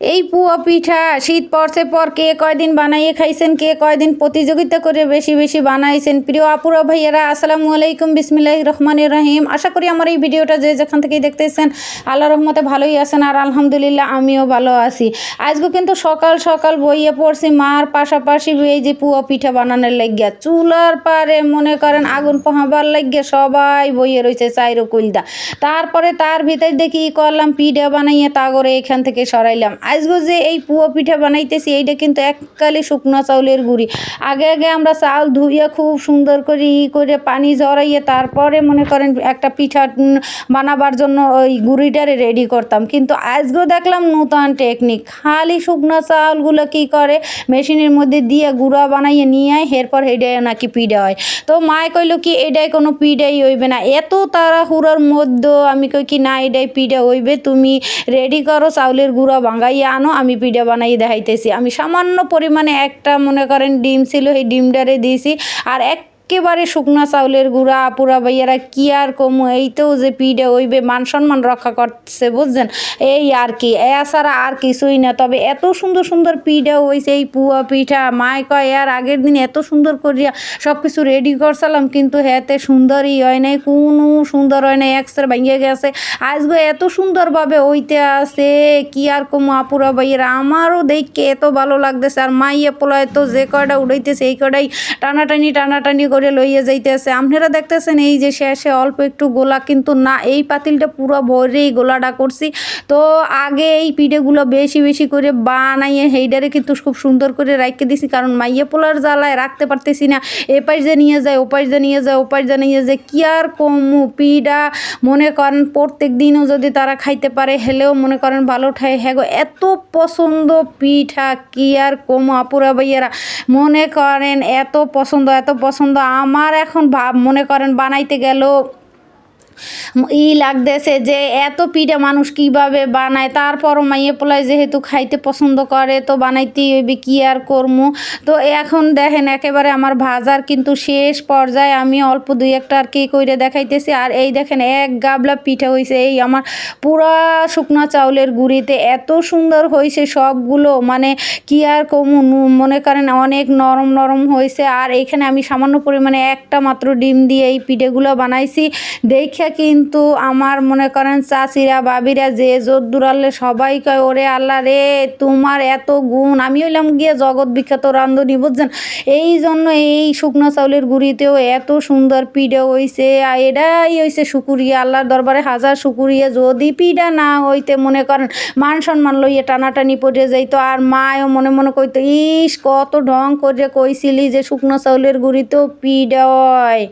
এই পুয়া পিঠা শীত পড়ছে পর কে কয়দিন বানাইয়ে খাইছেন, কে কয়দিন প্রতিযোগিতা করে বেশি বেশি বানাইছেন? প্রিয় আপুরা, ভাইয়ারা, আসসালামু আলাইকুম বিসমিল্লাহ রহমান রহিম। আশা করি আমার এই ভিডিওটা যে যেখান থেকে দেখতেছেন আল্লাহ রহমতে ভালোই আছেন আর আলহামদুলিল্লাহ আমিও ভালো আছি। আজকে কিন্তু সকাল সকাল বইয়ে পড়ছি মার পাশাপাশি এই যে পুয়া পিঠা বানানোর লাগিয়া। চুলার পারে মনে করেন আগুন পোহাবার লাগিয়ে সবাই বইয়ে রয়েছে চাইরো কুলদা। তারপরে তার ভিতর দেখি করলাম, পিঠা বানাইয়ে তাগরে এখান থেকে সরাইলাম। আজকে যে এই পুয়া পিঠা বানাইতেছি, এইটা কিন্তু এককালে শুকনো চাউলের গুঁড়ি। আগে আগে আমরা চাউল ধুইয়া খুব সুন্দর করে ই করে পানি ঝরাইয়ে তারপরে মনে করেন একটা পিঠা বানাবার জন্য ওই গুঁড়িটারে রেডি করতাম। কিন্তু আজকেও দেখলাম নূতন টেকনিক খালি শুকনো চাউলগুলো কি করে? মেশিনের মধ্যে দিয়ে গুঁড়া বানাইয়ে নিয়ে আয়, এরপর হেডে নাকি পিঠা হয়। তো মায় কইলো কি, এটাই কোনো পিঠাই হইবে না। এত তাড়াহুড়োর মধ্যে আমি কই কি, না, এটাই পিঠা হইবে, তুমি রেডি করো চাউলের গুঁড়া ভাঙাইয়ে আনো, আমি পিঠা বানাই দেখাইতেছি। আমি সামান্য পরিমাণে একটা, মনে করেন, ডিম ছিল, সেই ডিমটারে দিয়েছি। আর এক একেবারে শুকনা চাউলের গুঁড়া, আপুরা ভাইয়ারা কি আর কমু? এইতেও যে পিঠে হইবে, মান সম্মান রক্ষা করছে, বুঝছেন? এই আর কি। এছাড়া আর কিছুই না। তবে এত সুন্দর সুন্দর পিঠা হয়েছে এই পুয়া পিঠা। মায় কয় আর আগের দিন এত সুন্দর করিয়া সব কিছু রেডি করছিলাম, কিন্তু হেতে সুন্দরই হয় নাই। কোনো সুন্দর হয় নাই এক্সরে ভেঙে গেছে। আজকে এত সুন্দরভাবে ওইতে আছে, কি আর কমু আপুরা ভাইয়েরা? আমারও দেখকে এত ভালো লাগতেছে। আর মাইয়া পোলায় তো যে কয়টা উড়াইতেছে, এই কয়টাই টানাটানি টানাটানি করে লইয়ে যাইতেছে। আপনারা দেখতেছেন এই যে শেষে অল্প একটু গোলা কিন্তু না এই পাতিলটা পুরো ভরেই গোলাটা করছি। তো আগে এই পিঠেগুলো বেশি বেশি করে বানাইয়ে হেইডারে কিন্তু খুব সুন্দর করে রাখতে দিছি কারণ মাইয়া পোলার জ্বালায় রাখতে পারতেছি না। এ পাশ যে নিয়ে যায় ও পাশ যে নিয়ে যায় ও পাশ যে নিয়ে যায় কি আর কমু? পিঠা মনে করেন প্রত্যেক দিনও যদি তারা খাইতে পারে হেলেও মনে করেন ভালো ঠাই হ্যাঁ গো, এত পছন্দ পিঠা কি আর কমু? আপুরা ভাইয়ারা মনে করেন এত পছন্দ এত পছন্দ আমার এখন ভাব মনে করেন বানাইতে গেল ই লাগতেছে যে এত পিঠা মানুষ কীভাবে বানায়? তারপরও মাইয়ে পোলায় যেহেতু খাইতে পছন্দ করে, তো বানাইতেই হইবে কি আর করমু? তো এখন দেখেন একেবারে আমার ভাজার কিন্তু শেষ পর্যায়ে আমি অল্প দুই একটা আর কি কইরে দেখাইতেছি। আর এই দেখেন এক গাবলা পিঠা হয়েছে এই আমার পুরা শুকনো চাউলের গুঁড়িতে। এত সুন্দর হয়েছে সবগুলো মানে কি আর কমু? মনে করেন অনেক নরম নরম হয়েছে আর এখানে আমি সামান্য পরিমাণে একটা মাত্র ডিম দিয়ে এই পিঠেগুলো বানাইছি। দেখে কিন্তু আমার মনে করেন চাচিরা বাবিরা যে জোর দূরালে সবাই কয়, ওরে আল্লাহ রে, তোমার এত গুণ, আমি হইলাম গিয়ে জগৎ বিখ্যাত রান্ধনি, বুঝছেন? এই জন্য এই শুকনো চাউলের গুড়িতেও এত সুন্দর পিঠে হইছে, আর এটাই হইছে শুকুরিয়া, আল্লাহর দরবারে হাজার শুকুরিয়া। যদি পিঠা না হইতে মনে করেন, মান সম্মান লইয়ে টানাটানি পড়ে যাইতো, আর মায়ও মনে মনে কইতো, ইস, কত ঢং করে কইছিলি যে শুকনো চাউলের গুড়িতেও পিঠা হয়।